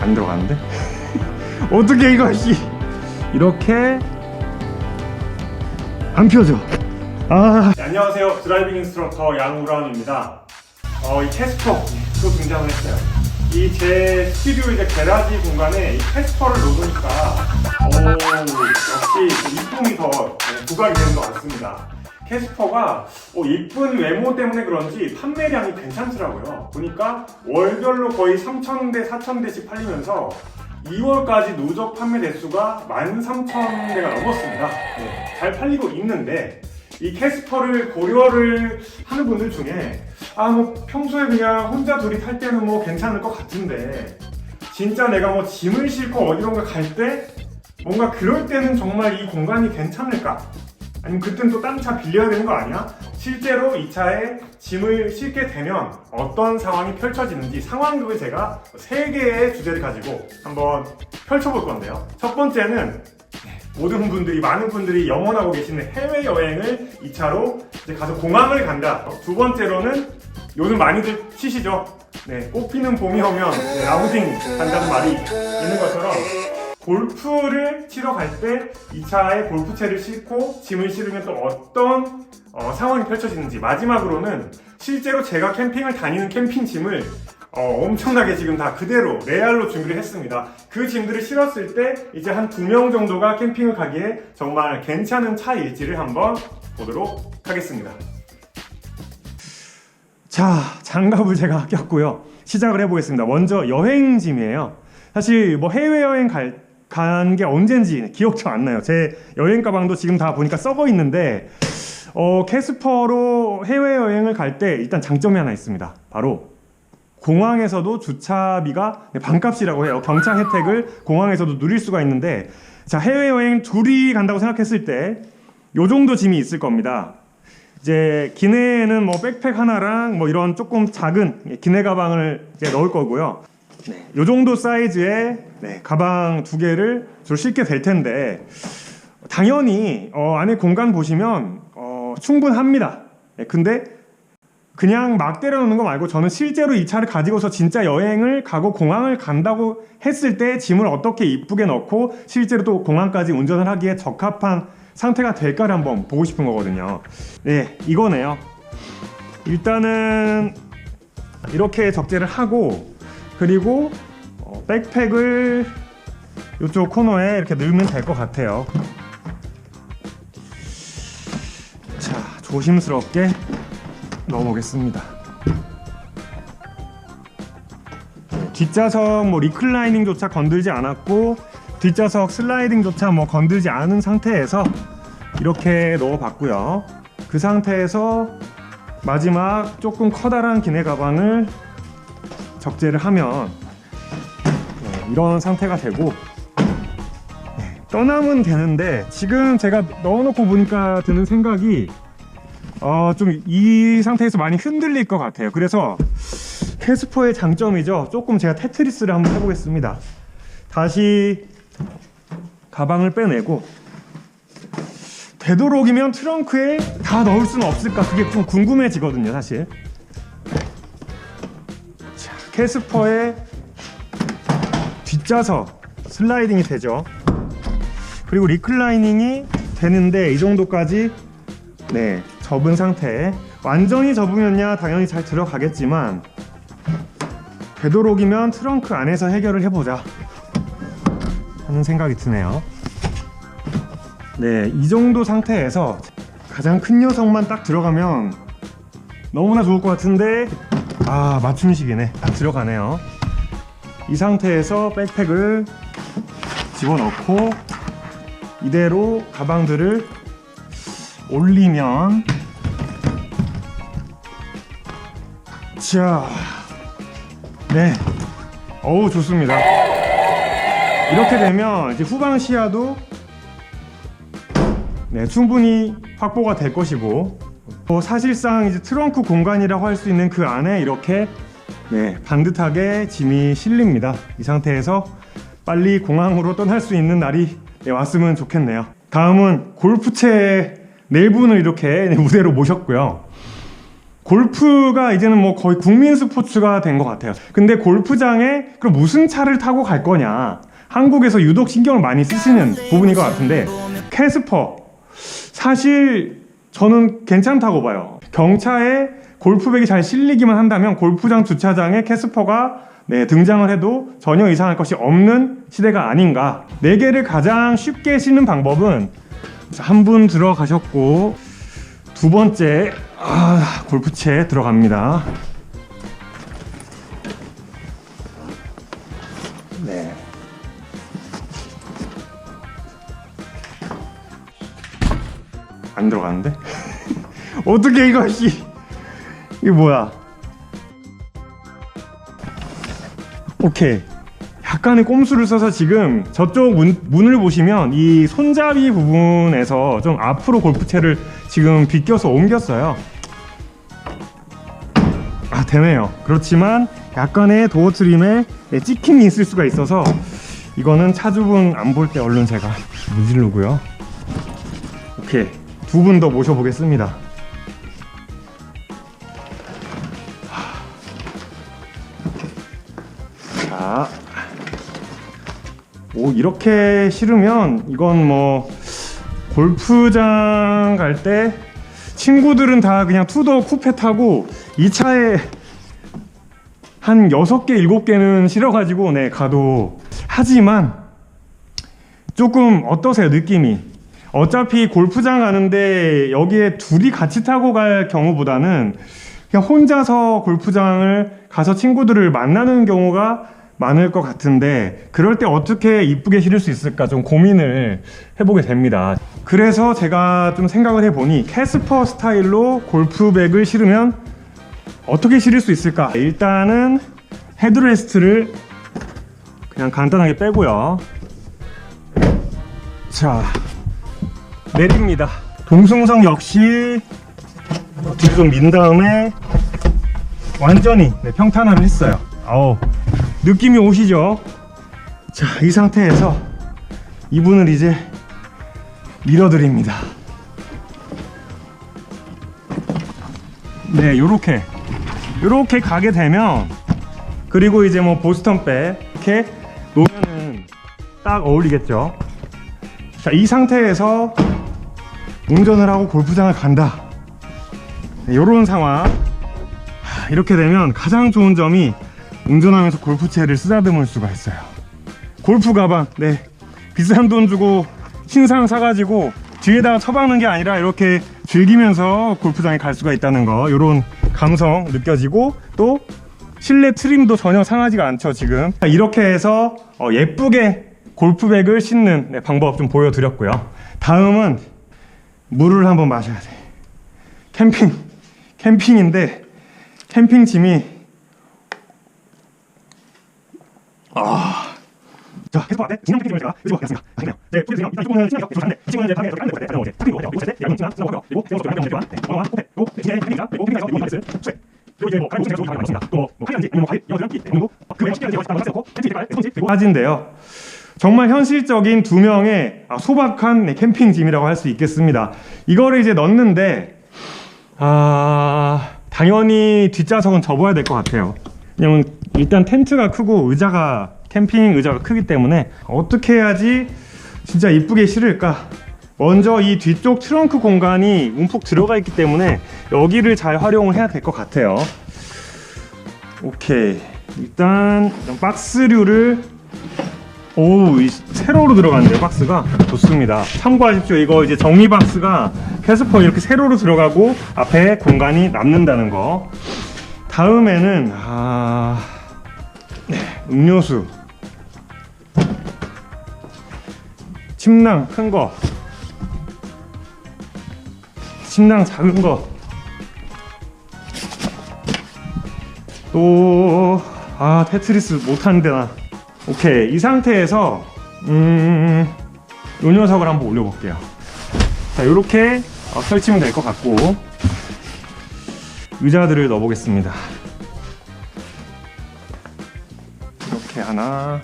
안 들어가는데? 어떻게 이거 씨 이렇게 안 펴져 아 네, 안녕하세요. 드라이빙 인스트럭터 양우람입니다. 어, 이 캐스퍼 또 등장을 했어요. 이 제 스튜디오 이제 게라지 공간에 이 캐스퍼를 놓으니까 오, 역시 이쁨이 더 네, 부각이 되는 것 같습니다. 캐스퍼가 어, 이쁜 외모 때문에 그런지 판매량이 괜찮더라고요. 보니까 월별로 거의 3,000대, 4,000대씩 팔리면서 2월까지 누적 판매 대수가 13,000대가 넘었습니다. 네, 잘 팔리고 있는데 이 캐스퍼를 고려를 하는 분들 중에 아 뭐 평소에 그냥 혼자 둘이 탈 때는 뭐 괜찮을 것 같은데 진짜 내가 뭐 짐을 싣고 어디론가 갈 때 뭔가 그럴 때는 정말 이 공간이 괜찮을까? 아니면 그땐 또딴차 빌려야 되는 거 아니야? 실제로 이 차에 짐을 싣게 되면 어떤 상황이 펼쳐지는지 상황극을 제가 세 개의 주제를 가지고 한번 펼쳐볼 건데요. 첫 번째는 모든 분들이 많은 분들이 염원하고 계시는 해외 여행을 이 차로 이제 가서 공항을 간다. 두 번째로는 요즘 많이들 치시죠. 네, 꽃피는 봄이 오면 네, 라우딩 간다는 말이 있는 것처럼 골프를 치러 갈 때 이 차에 골프채를 싣고 짐을 실으면 또 어떤 어, 상황이 펼쳐지는지 마지막으로는 실제로 제가 캠핑을 다니는 캠핑 짐을 어, 엄청나게 지금 다 그대로 레알로 준비를 했습니다. 그 짐들을 실었을 때 이제 한 두 명 정도가 캠핑을 가기에 정말 괜찮은 차일지를 한번 보도록 하겠습니다. 자, 장갑을 제가 꼈고요. 시작을 해보겠습니다. 먼저 여행짐이에요. 사실 뭐 해외여행 간 게 언젠지 기억도 안 나요. 제 여행 가방도 지금 다 보니까 썩어 있는데 어, 캐스퍼로 해외 여행을 갈 때 일단 장점이 하나 있습니다. 바로 공항에서도 주차비가 반값이라고 해요. 경차 혜택을 공항에서도 누릴 수가 있는데 자 해외 여행 둘이 간다고 생각했을 때 요 정도 짐이 있을 겁니다. 이제 기내에는 뭐 백팩 하나랑 뭐 이런 조금 작은 기내 가방을 이제 넣을 거고요. 네, 요 정도 사이즈의 네, 가방 두 개를 주로 싣게 될 텐데 당연히 어, 안에 공간 보시면 어, 충분합니다. 네, 근데 그냥 막 때려놓는 거 말고 저는 실제로 이 차를 가지고서 진짜 여행을 가고 공항을 간다고 했을 때 짐을 어떻게 이쁘게 넣고 실제로 또 공항까지 운전을 하기에 적합한 상태가 될까를 한번 보고 싶은 거거든요. 네, 이거네요. 일단은 이렇게 적재를 하고 그리고 어, 백팩을 이쪽 코너에 이렇게 넣으면 될 것 같아요. 자, 조심스럽게 넣어보겠습니다. 네, 뒷좌석 뭐 리클라이닝조차 건들지 않았고 뒷좌석 슬라이딩조차 뭐 건들지 않은 상태에서 이렇게 넣어봤고요. 그 상태에서 마지막 조금 커다란 기내 가방을 적재를 하면 네, 이런 상태가 되고 네, 떠나면 되는데 지금 제가 넣어놓고 보니까 드는 생각이 어, 좀 이 상태에서 많이 흔들릴 것 같아요. 그래서 캐스퍼의 장점이죠. 조금 제가 테트리스를 한번 해보겠습니다. 다시 가방을 빼내고 되도록이면 트렁크에 다 넣을 수는 없을까 그게 좀 궁금해지거든요, 사실. 자, 캐스퍼의 뒷좌석 슬라이딩이 되죠. 그리고 리클라이닝이 되는데 이 정도까지 네 접은 상태 완전히 접으면야 당연히 잘 들어가겠지만 되도록이면 트렁크 안에서 해결을 해보자 하는 생각이 드네요 네이 정도 상태에서 가장 큰 녀석만 딱 들어가면 너무나 좋을 것 같은데 아 맞춤식이네. 딱 들어가네요. 이 상태에서 백팩을 집어넣고 이대로 가방들을 올리면 자, 네, 어우 좋습니다. 이렇게 되면 이제 후방 시야도 네 충분히 확보가 될 것이고 어, 사실상 이제 트렁크 공간이라고 할 수 있는 그 안에 이렇게 네 반듯하게 짐이 실립니다. 이 상태에서 빨리 공항으로 떠날 수 있는 날이 네, 왔으면 좋겠네요. 다음은 골프채 네 분을 이렇게 무대로 모셨고요. 골프가 이제는 뭐 거의 국민 스포츠가 된 것 같아요. 근데 골프장에 그럼 무슨 차를 타고 갈 거냐? 한국에서 유독 신경을 많이 쓰시는 부분인 것 같은데 캐스퍼 사실 저는 괜찮다고 봐요. 경차에 골프백이 잘 실리기만 한다면 골프장 주차장에 캐스퍼가 네, 등장을 해도 전혀 이상할 것이 없는 시대가 아닌가. 네 개를 가장 쉽게 신는 방법은 한 분 들어가셨고 두 번째 아, 골프채 들어갑니다. 네. 안 들어가는데? 어떻게 이거 씨 이게 뭐야? 오케이. 약간의 꼼수를 써서 지금 저쪽 문, 문을 보시면 이 손잡이 부분에서 좀 앞으로 골프채를 지금 비껴서 옮겼어요. 아 되네요. 그렇지만 약간의 도어 트림에 네, 찍힘이 있을 수가 있어서 이거는 차주분 안 볼 때 얼른 제가 무질르고요. 오케이 두 분 더 모셔보겠습니다. 이렇게 실으면 이건 뭐 골프장 갈 때 친구들은 다 그냥 투더 쿠페 타고 이 차에 한 6개, 7개는 실어가지고 네 가도. 하지만 조금 어떠세요 느낌이? 어차피 골프장 가는데 여기에 둘이 같이 타고 갈 경우보다는 그냥 혼자서 골프장을 가서 친구들을 만나는 경우가 많을 것 같은데 그럴 때 어떻게 이쁘게 실을 수 있을까 좀 고민을 해보게 됩니다. 그래서 제가 좀 생각을 해보니 캐스퍼 스타일로 골프백을 실으면 어떻게 실을 수 있을까? 일단은 헤드레스트를 그냥 간단하게 빼고요. 자 내립니다. 동승성 역시 뒤로 좀 민 다음에 완전히 네, 평탄화를 했어요. 아우 느낌이 오시죠? 자 이 상태에서 이분을 이제 밀어드립니다. 네 요렇게. 요렇게 가게 되면 그리고 이제 뭐 보스턴백 이렇게 놓으면은 딱 어울리겠죠? 자 이 상태에서 운전을 하고 골프장을 간다. 이런 상황. 하, 이렇게 되면 가장 좋은 점이 운전하면서 골프채를 쓰다듬을 수가 있어요. 골프 가방 네. 비싼 돈 주고 신상 사가지고 뒤에다가 처박는 게 아니라 이렇게 즐기면서 골프장에 갈 수가 있다는 거. 이런 감성 느껴지고 또 실내 트림도 전혀 상하지가 않죠 지금. 이렇게 해서 어, 예쁘게 골프백을 신는 네, 방법 좀 보여드렸고요. 다음은 물을 한번 마셔야 돼. 캠핑 캠핑인데 캠핑 짐이 자, 계속 앞에 진영 캠핑을 제가 가지고 가겠습니다. 아, 그래요. 네, 포인트요. 일단 이거는 신경 계속 하는데 지금은 이제 방에 들어가는 거예요. 그래서 이제 탁이고 이거 이거 이거 지나 지나고요. 그리고 하면 되지만 네, 이거 코페 그리고. 그리고 캠핑에서 이거 마이스 수액 그리고 이제 뭐뭐 이거 들기 정도 그 외에 쉽게 제가 색깔 스폰지 그리고 사진인데요. 정말 현실적인 두 명의 아, 소박한 네, 캠핑 짐이라고 할 수 있겠습니다. 이거를 이제 넣는데 아 당연히 뒷좌석은 접어야 될 것 같아요. 왜냐면 일단 텐트가 크고 의자가 캠핑 의자가 크기 때문에 어떻게 해야지 진짜 이쁘게 실을까? 먼저 이 뒤쪽 트렁크 공간이 움푹 들어가 있기 때문에 여기를 잘 활용을 해야 될 것 같아요. 오케이 일단 박스류를 오, 이 세로로 들어가는데 박스가 좋습니다. 참고하십시오. 이거 이제 정리 박스가 캐스퍼 이렇게 세로로 들어가고 앞에 공간이 남는다는 거. 다음에는 아, 네, 음료수, 침낭 큰 거, 침낭 작은 거. 또, 아, 테트리스 못하는데 나. 오케이 이 상태에서 음, 요 녀석을 한번 올려볼게요 자 이렇게 어, 설치면 될 것 같고 의자들을 넣어보겠습니다 이렇게 하나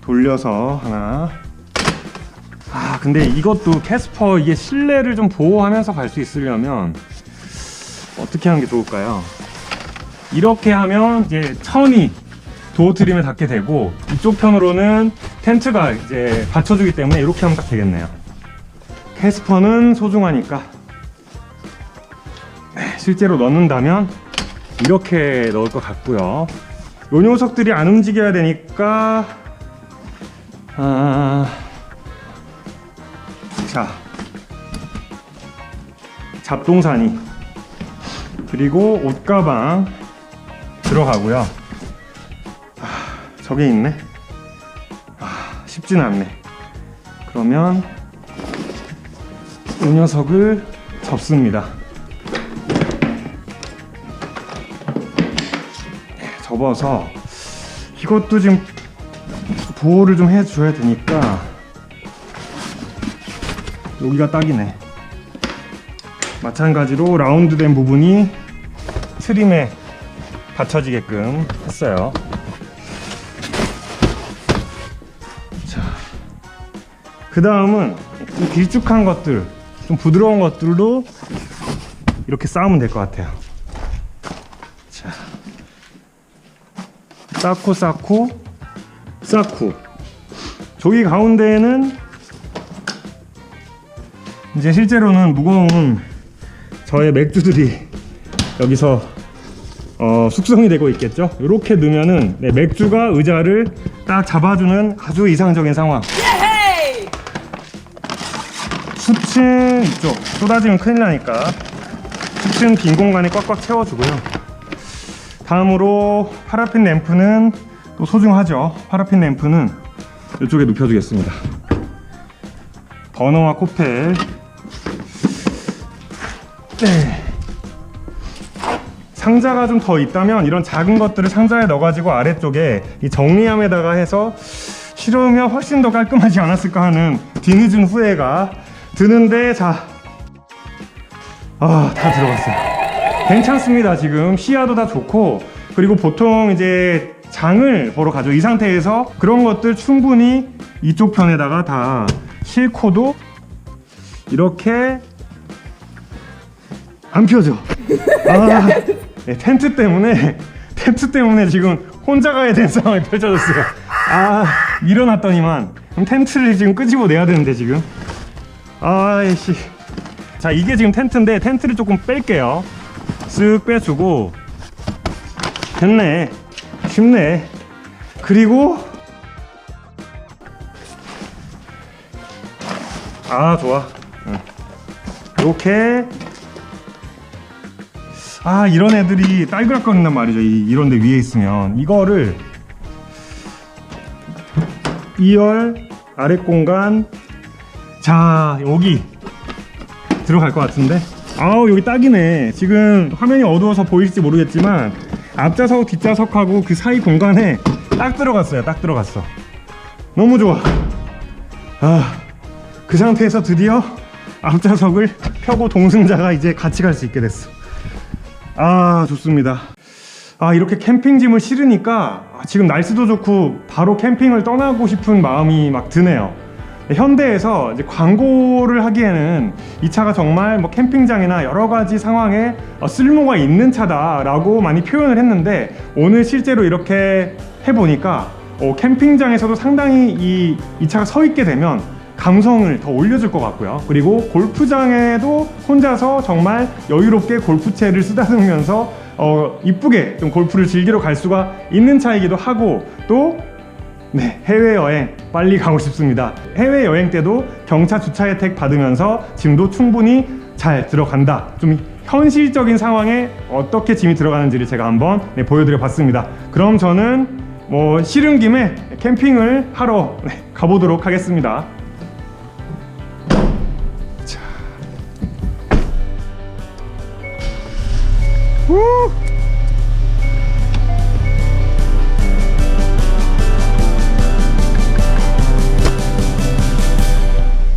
돌려서 하나 아 근데 이것도 캐스퍼 이게 실내를 좀 보호하면서 갈 수 있으려면 어떻게 하는 게 좋을까요? 이렇게 하면 이제 천이 도어 트림에 닿게 되고 이쪽 편으로는 텐트가 이제 받쳐주기 때문에 이렇게 하면 딱 되겠네요. 캐스퍼는 소중하니까 네, 실제로 넣는다면 이렇게 넣을 것 같고요. 요 녀석들이 안 움직여야 되니까 아... 자 잡동사니 그리고 옷가방 들어가고요. 아, 저게 있네. 아, 쉽진 않네. 그러면 이 녀석을 접습니다. 네, 접어서 이것도 지금 보호를 좀 해줘야 되니까 여기가 딱이네. 마찬가지로 라운드 된 부분이 트림에 받쳐지게끔 했어요. 자, 그 다음은 이 길쭉한 것들, 좀 부드러운 것들로 이렇게 쌓으면 될 것 같아요. 자, 쌓고 쌓고 쌓고 저기 가운데에는 이제 실제로는 무거운 저의 맥주들이 여기서 어, 숙성이 되고 있겠죠. 이렇게 넣으면은 네, 맥주가 의자를 딱 잡아주는 아주 이상적인 상황. 수층 이쪽 쏟아지면 큰일 나니까 수층 빈 공간에 꽉꽉 채워주고요. 다음으로 파라핀 램프는 또 소중하죠. 파라핀 램프는 이쪽에 눕혀주겠습니다. 버너와 코펠. 네. 상자가 좀 더 있다면 이런 작은 것들을 상자에 넣어가지고 아래쪽에 이 정리함에다가 해서 실으면 훨씬 더 깔끔하지 않았을까 하는 뒤늦은 후회가 드는데 자, 아, 다 들어갔어요. 괜찮습니다. 지금 시야도 다 좋고 그리고 보통 이제 장을 보러 가죠. 이 상태에서 그런 것들 충분히 이쪽 편에다가 다 싣고도 이렇게 안 펴져. 아, 네, 텐트 때문에 텐트 때문에 지금 혼자 가야 되는 상황이 펼쳐졌어요. 아, 일어났더니만 그럼 텐트를 지금 끄집어 내야 되는데 지금. 아이씨. 자, 이게 지금 텐트인데 텐트를 조금 뺄게요. 쓱 빼주고 됐네. 쉽네. 그리고 아, 좋아. 응. 이렇게 아 이런 애들이 딸그락거린단 말이죠. 이, 이런 데 위에 있으면. 이거를 2열 아래 공간. 자 여기 들어갈 것 같은데? 아우 여기 딱이네. 지금 화면이 어두워서 보일지 모르겠지만 앞좌석 뒷좌석하고 그 사이 공간에 딱 들어갔어요. 딱 들어갔어. 너무 좋아. 아그 상태에서 드디어 앞좌석을 펴고 동승자가 이제 같이 갈 수 있게 됐어 아 좋습니다. 아 이렇게 캠핑짐을 실으니까 아, 지금 날씨도 좋고 바로 캠핑을 떠나고 싶은 마음이 막 드네요. 현대에서 광고를 하기에는 이 차가 정말 뭐 캠핑장이나 여러 가지 상황에 어, 쓸모가 있는 차다라고 많이 표현을 했는데 오늘 실제로 이렇게 해보니까 어, 캠핑장에서도 상당히 이, 이 차가 서 있게 되면 감성을 더 올려줄 것 같고요. 그리고 골프장에도 혼자서 정말 여유롭게 골프채를 쓰다듬으면서 어, 이쁘게 좀 골프를 즐기러 갈 수가 있는 차이기도 하고 또 네, 해외여행 빨리 가고 싶습니다. 해외여행 때도 경차 주차 혜택 받으면서 짐도 충분히 잘 들어간다. 좀 현실적인 상황에 어떻게 짐이 들어가는지를 제가 한번 네, 보여드려 봤습니다. 그럼 저는 뭐 싫은 김에 캠핑을 하러 네, 가보도록 하겠습니다.